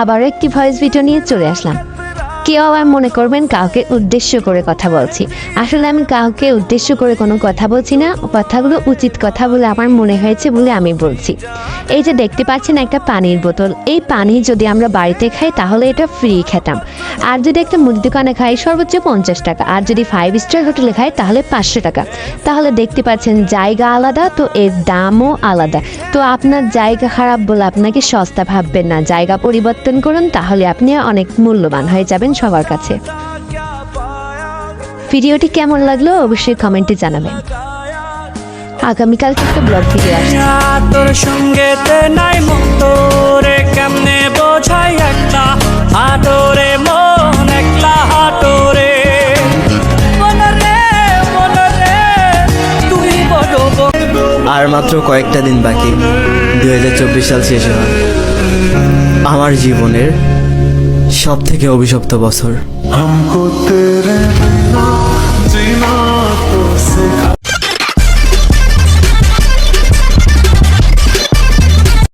আবারও একটি voice video নিয়ে চলে আসলাম। কেউ আবার মনে করবেন কাউকে উদ্দেশ্য করে কথা বলছি। আসলে আমি কাউকে উদ্দেশ্য করে কোনো কথা বলছি না, কথাগুলো উচিত কথা বলে আমার মনে হয়েছে বলে আমি বলছি। এই যে দেখতে পাচ্ছেন একটা পানির বোতল। এই পানি যদি আমরা বাড়িতে খাই তাহলে এটা ফ্রি খেতাম। আর যদি একটা মুদি দোকানে খাই, সর্বোচ্চ পঞ্চাশ টাকা। আর যদি ফাইভ স্টার হোটেলে খাই, তাহলে পাঁচশো টাকা। তাহলে দেখতে পাচ্ছেন জায়গা আলাদা, তো এর দামও আলাদা। তো আপনার জায়গা খারাপ বলে আপনাকে সস্তা ভাববেন না। জায়গা পরিবর্তন করুন, তাহলে আপনি অনেক মূল্যবান হয়ে যাবেন সবার কাছে। ভিডিওটি কেমন লাগল অবশ্যই কমেন্টে জানাবেন। আগামীকালকে একটা ব্লগ ভিডিও তোর নাই আর মাত্র কয়েকটা দিন বাকি। দুই হাজার চব্বিশ সাল শেষ হয়। আমার জীবনের সব থেকে অভিশপ্ত বছর।